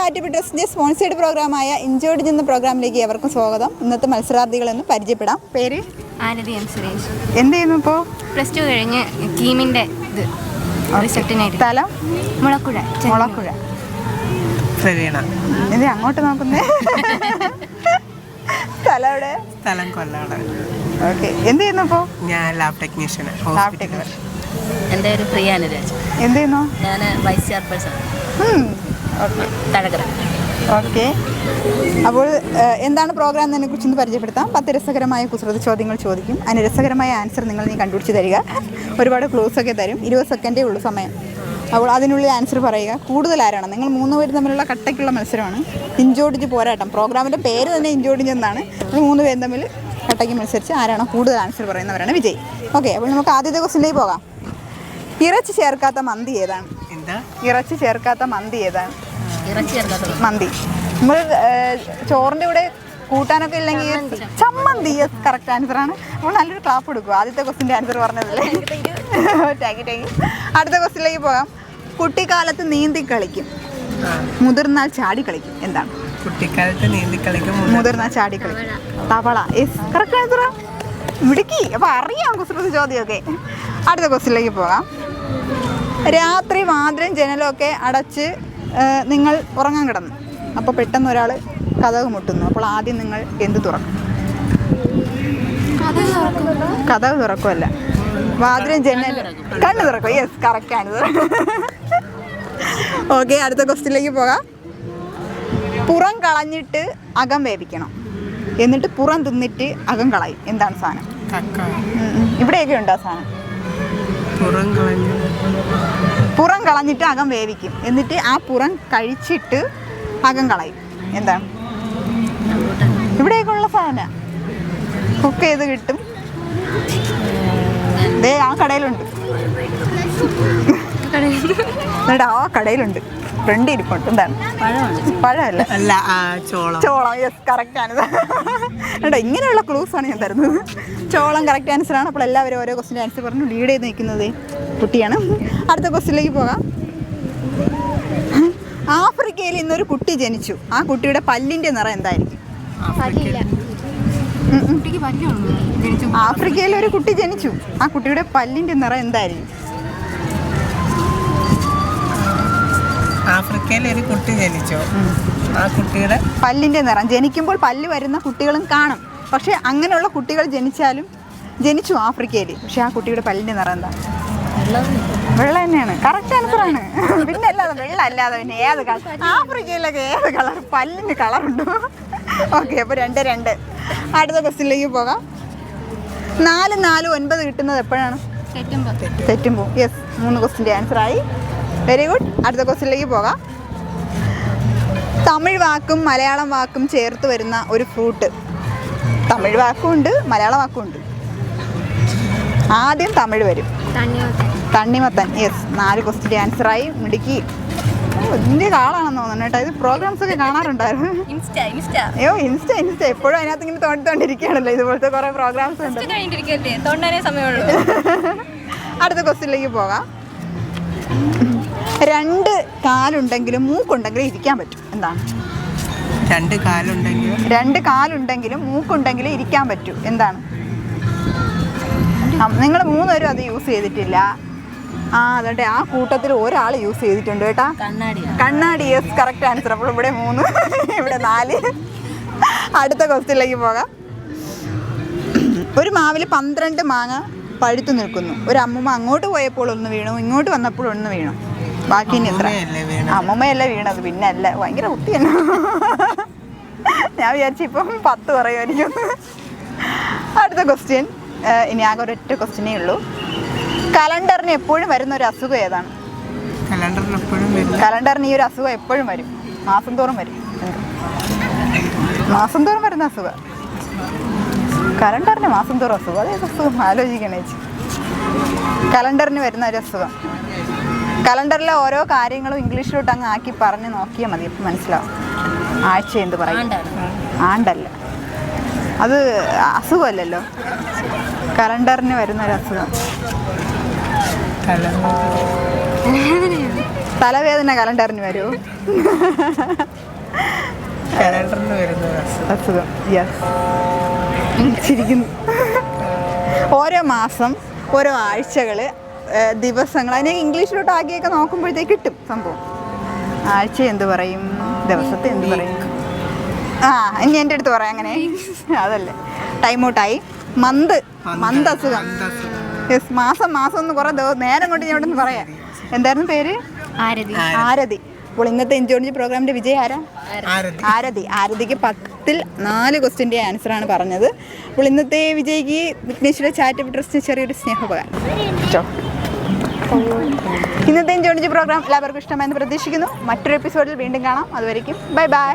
Charitable ട്രസ്റ്റിന്റെ sponsored പ്രോഗ്രാമായ ഇഞ്ചോട് എന്ന പ്രോഗ്രാമിലേക്ക് എവർക്കും സ്വാഗതം. ഇന്നത്തെ മത്സരാർത്ഥികളെന്ന് പരിചയപ്പെടാം. പേര്? ആരതി എം സുരേഷ്. എന്ത് ചെയ്യുന്നു ഇപ്പോൾ പ്ലസ് ടു കഴിഞ്ഞ് കീമിന്റെ ഇത് റിസൾട്ടിനായിട്ട്. സ്ഥലം? മുളക്കുഴ ചെന്നൈ. മുളക്കുഴ. പ്രവീണ എന്ത് അങ്ങോട്ട് നോക്കുന്നേ? സ്ഥലം എവിടെ? സ്ഥലം കൊല്ലാട് ഓക്കെ. എന്ത് ചെയ്യുന്നു ഇപ്പോൾ ഞാൻ ലാബ് ടെക്നീഷ്യന്. Lab technician. എന്റെ പേര് പ്രിയാനുരാജ് എന്ത് ചെയ്യുന്നു? ഞാൻ വൈസ് ചെയർപേഴ്സൺ തഴകര. ഓക്കെ. അപ്പോൾ എന്താണ് പ്രോഗ്രാം എന്നതിനെ കുറിച്ചൊന്ന് പരിചയപ്പെടുത്താം. പത്ത് രസകരമായ കുസൃത ചോദ്യങ്ങൾ ചോദിക്കും. അതിന് രസകരമായ ആൻസർ നിങ്ങൾ നീ കണ്ടുപിടിച്ച് തരിക. ഒരുപാട് ക്ലൂസ് ഒക്കെ തരും. ഇരുപത് സെക്കൻഡേ ഉള്ളൂ സമയം. അപ്പോൾ അതിനുള്ളിൽ ആൻസർ പറയുക. കൂടുതൽ ആരാണ്? നിങ്ങൾ മൂന്ന് പേര് തമ്മിലുള്ള കട്ടയ്ക്കുള്ള മത്സരമാണ്. ഇഞ്ചോടിഞ്ച് പോരാട്ടം. പ്രോഗ്രാമിന്റെ പേര് തന്നെ ഇഞ്ചോടിഞ്ച് എന്നാണ്. നിങ്ങൾ മൂന്ന് പേരും തമ്മിൽ കട്ടയ്ക്ക് മത്സരിച്ച് ആരാണോ കൂടുതൽ ആൻസർ പറയുന്നവരാണ്. വിജയ്. ഓക്കെ. അപ്പോൾ നമുക്ക് ആദ്യത്തെ ക്വസ്റ്റിലേക്ക് പോകാം. ഇറച്ചി ചേർക്കാത്ത മന്തി ഏതാണ്? ഇറച്ചി ചേർക്കാത്ത മന്തി ഏതാണ് ഇറച്ചി ചേർക്കാത്ത മന്തി. നമ്മൾ ചോറിന്റെ കൂടെ കൂട്ടാനൊക്കെ ഇല്ലെങ്കിൽ ചമ്മന്തി. കറക്റ്റ് ആൻസർ ആണ്. അപ്പോൾ നല്ലൊരു ക്ലാപ്പ് കൊടുക്കും ആദ്യത്തെ ക്വസ്റ്റിന്റെ ആൻസർ പറഞ്ഞതല്ലേ? താങ്ക് യു താങ്ക് യു അടുത്ത ക്വസ്റ്റിലേക്ക് പോകാം. കുട്ടിക്കാലത്ത് നീന്തി കളിക്കും. മുതിർന്നാൽ ചാടി കളിക്കും. എന്താണ്? കുട്ടിക്കാലത്ത് നീന്തി കളിക്കും മുതിർന്നാൽ ചാടി കളിക്കും. തവള. യെസ് കറക്റ്റ് ആൻസർ മിടുക്കി അപ്പോൾ അറിയാം കുസൃതി ചോദ്യമൊക്കെ. അടുത്ത ക്വസ്റ്റിലേക്ക് പോകാം. രാത്രി വാതിലും ജനലൊക്കെ അടച്ച് നിങ്ങൾ ഉറങ്ങാൻ കിടന്നു. അപ്പോൾ പെട്ടെന്ന് ഒരാൾ കഥക് മുട്ടുന്നു. അപ്പോൾ ആദ്യം നിങ്ങൾ എന്ത് തുറക്കും? കഥക് തുറക്കുമല്ല വാതിലും ജനൽ കണ്ണു തുറക്കും. യെസ് കറക്റ്റാണ് ആണ്. ഓക്കെ അടുത്ത ക്വസ്റ്റ്യനിലേക്ക് പോകാം. പുറം കളഞ്ഞിട്ട് അകം വേവിക്കണം. എന്നിട്ട് പുറം തിന്നിട്ട് അകം കളയും. എന്താണ് സാധനം. ഇവിടെയൊക്കെ ഉണ്ടോ സാധനം? പുറം കളഞ്ഞു. പുറം കളഞ്ഞിട്ട് അകം വേവിക്കും. എന്നിട്ട് ആ പുറം കഴിച്ചിട്ട് അകം കളയും. എന്താ? ഇവിടെയൊക്കെയുള്ള സാധന. സാധനം കുക്ക് ചെയ്ത് കിട്ടും. ദേ ആ കടയിലുണ്ട്. എന്നിട്ട് ആ കടയിലുണ്ട്. ഫ്രണ്ട് ഇരിപ്പുണ്ട്. എന്താണ്? പഴമാണ് പഴമല്ല? അല്ല ചോളം. ചോളം യെസ് കറക്റ്റ് ആണ്. കേട്ടോ ഇങ്ങനെയുള്ള ക്ലൂസ് ആണ് ഞാൻ തരുന്നത്. ചോളം കറക്റ്റ് ആൻസർ ആണ്. അപ്പോൾ എല്ലാവരും ഓരോ ക്വസ്റ്റിന്റെ ആൻസർ പറഞ്ഞു ലീഡ് ചെയ്ത് നിൽക്കുന്നത് കുട്ടിയാണ്. അടുത്ത ക്വസ്റ്റിലേക്ക് പോകാം. ആഫ്രിക്കയിൽ ഇന്നൊരു കുട്ടി ജനിച്ചു. ആ കുട്ടിയുടെ പല്ലിന്റെ നിറം എന്തായിരിക്കും? ആഫ്രിക്കയിൽ ഒരു കുട്ടി ജനിച്ചു. ആ കുട്ടിയുടെ പല്ലിന്റെ നിറം എന്തായിരിക്കും? ആഫ്രിക്കയിൽ ഒരു കുട്ടി ജനിച്ചു. ആ കുട്ടിയുടെ പല്ലിന്റെ നിറം. ജനിക്കുമ്പോൾ പല്ല് വരുന്ന കുട്ടികളും കാണും. പക്ഷേ അങ്ങനെയുള്ള കുട്ടികൾ ജനിച്ചാലും ജനിച്ചു ആഫ്രിക്കയിൽ. പക്ഷേ ആ കുട്ടിയുടെ പല്ലിന്റെ നിറം എന്താ? വെള്ള തന്നെയാണ്. കറക്റ്റ് ആൻസർ ആണ്. പിന്നെ അല്ലാതെ വെള്ള അല്ലാതെ പിന്നെ ഏത് കളർ ആഫ്രിക്കയിലൊക്കെ ഏത് കളർ? പല്ലിന് കളറുണ്ടോ ഓക്കെ അപ്പോൾ രണ്ട് രണ്ട്. അടുത്ത ക്വസ്റ്റിനിലേക്ക് പോകാം. നാല് നാല് ഒൻപത് കിട്ടുന്നത് എപ്പോഴാണ്? തെറ്റുമ്പോൾ തെറ്റുമ്പോൾ യെസ് മൂന്ന് ക്വസ്റ്റിന്റെ ആൻസർ ആയി. വെരി ഗുഡ് അടുത്ത ക്വസ്റ്റിനിലേക്ക് പോകാം. തമിഴ് വാക്കും മലയാളം വാക്കും ചേർത്ത് വരുന്ന ഒരു ഫ്രൂട്ട്. തമിഴ് വാക്കും ഉണ്ട് മലയാള വാക്കും ഉണ്ട്. ആദ്യം തമിഴ് വരും. തണ്ണിമത്തൻ. യെസ് നാല് ക്വസ്റ്റിന്റെ ആൻസറായി മിടുക്കി. വലിയ കാളാണെന്ന് തോന്നുന്നു കേട്ടോ. ഇത് പ്രോഗ്രാംസ് ഒക്കെ കാണാറുണ്ടായിരുന്നു. Insta insta. അയ്യോ ഇൻസ്റ്റ ഇൻസ്റ്റ. എപ്പോഴും അതിനകത്ത് ഇങ്ങനെ തോണ്ടിത്തോണ്ടിരിക്കുകയാണല്ലോ. ഇതുപോലത്തെ കുറേ പ്രോഗ്രാംസ് ഉണ്ട്. അടുത്ത ക്വസ്റ്റിനിലേക്ക് പോകാം. രണ്ട് കാലുണ്ടെങ്കിലും മൂക്കുണ്ടെങ്കിലും ഇരിക്കാൻ പറ്റും. എന്താണ്? രണ്ട് കാലുണ്ടെങ്കിലും. രണ്ട് കാലുണ്ടെങ്കിലും മൂക്കുണ്ടെങ്കിലും ഇരിക്കാൻ പറ്റൂ. എന്താണ്? നിങ്ങൾ മൂന്നുപേരും അത് യൂസ് ചെയ്തിട്ടില്ല. ആ അതുകൊണ്ട് ആ കൂട്ടത്തിൽ ഒരാൾ യൂസ് ചെയ്തിട്ടുണ്ട് കേട്ടാ. കണ്ണാടി. യെസ് കറക്റ്റ് ആൻസർ അപ്പോൾ ഇവിടെ മൂന്ന് ഇവിടെ നാല്. അടുത്ത ക്വസ്റ്റിലേക്ക് പോകാം. ഒരു മാവിൽ പന്ത്രണ്ട് മാങ്ങ പഴുത്തു നിൽക്കുന്നു. ഒരു അമ്മുമ്മ അങ്ങോട്ട് പോയപ്പോൾ ഒന്ന് വീണു ഇങ്ങോട്ട് വന്നപ്പോൾ ഒന്ന് വീണു. ബാക്കി ഇനി എത്ര? അമ്മമ്മയല്ലേ വീണത്? പിന്നെ അല്ല ഭയങ്കര കുട്ടിയല്ല ഞാൻ വിചാരിച്ചു ഇപ്പം പത്ത് പറയുമായിരിക്കും അടുത്ത ക്വസ്റ്റ്യൻ ഇനി ആകെ ഒരൊറ്റ ക്വസ്റ്റ്യനേ ഉള്ളൂ. കലണ്ടറിന് എപ്പോഴും വരുന്ന ഒരു അസുഖം ഏതാണ്? കലണ്ടറിൽ എപ്പോഴും കലണ്ടറിന് ഈ ഒരു അസുഖം എപ്പോഴും വരും. മാസം തോറും വരും. മാസം തോറും വരുന്ന അസുഖം. കലണ്ടറിന് മാസം തോറും അസുഖം. അതേ അസുഖം? ആലോചിക്കണേ ചേച്ചി. കലണ്ടറിന് വരുന്ന ഒരു അസുഖം. കലണ്ടറിലെ ഓരോ കാര്യങ്ങളും ഇംഗ്ലീഷിലോട്ട് അങ്ങ് ആക്കി പറഞ്ഞ് നോക്കിയാൽ മതി. അപ്പം മനസ്സിലാവും. ആഴ്ച എന്ത് പറയും? ആണ്ടല്ല? അത് അസുഖമല്ലല്ലോ. കലണ്ടറിന് വരുന്ന ഒരു അസുഖം തലവേദന കലണ്ടറിന് വരുമോ കലണ്ടറിന് വരുന്ന അസുഖം. അസുഖം യെസ് ചിരിക്കുന്നു ഓരോ മാസം ഓരോ ആഴ്ചകൾ ദിവസങ്ങൾ. അതിനെ ഇംഗ്ലീഷിലോട്ട് ആക്കിയൊക്കെ നോക്കുമ്പോഴത്തേക്ക് കിട്ടും സംഭവം. ആഴ്ച എന്ത് പറയും? ദിവസത്തെ എന്ത് പറയും? ആ ഇനി എന്റെ അടുത്ത് പറയാം അങ്ങനെ. അതല്ലേ. ടൈം ഔട്ടായി മന്ത് മന്ത് അസുഖം. യെസ് മാസം മാസം ഒന്ന് കുറേ ദിവസം നേരം കൊണ്ട് ഞാൻ ഇവിടെ നിന്ന് പറയാം. എന്തായിരുന്നു പേര്? ആരതി. ആരതി. അപ്പോൾ ഇന്നത്തെ എൻജോണിജി പ്രോഗ്രാമിന്റെ വിജയം ആരാ? ആരതി. ആരതി. ആരതിക്ക് പത്തിൽ നാല് ക്വസ്റ്റിന്റെ ആൻസറാണ് പറഞ്ഞത്. അപ്പോൾ ഇന്നത്തെ വിജയ്ക്ക് വിഘ്നേശ്വര ചാറ്റ് ഡ്രസ്സിന് ചെറിയൊരു സ്നേഹോപകാരം. ഇന്നത്തെ ജോണിജി പ്രോഗ്രാം എല്ലാവർക്കും ഇഷ്ടമായെന്ന് പ്രതീക്ഷിക്കുന്നു. മറ്റൊരു എപ്പിസോഡിൽ വീണ്ടും കാണാം. അതുവരേക്കും ബൈ ബൈ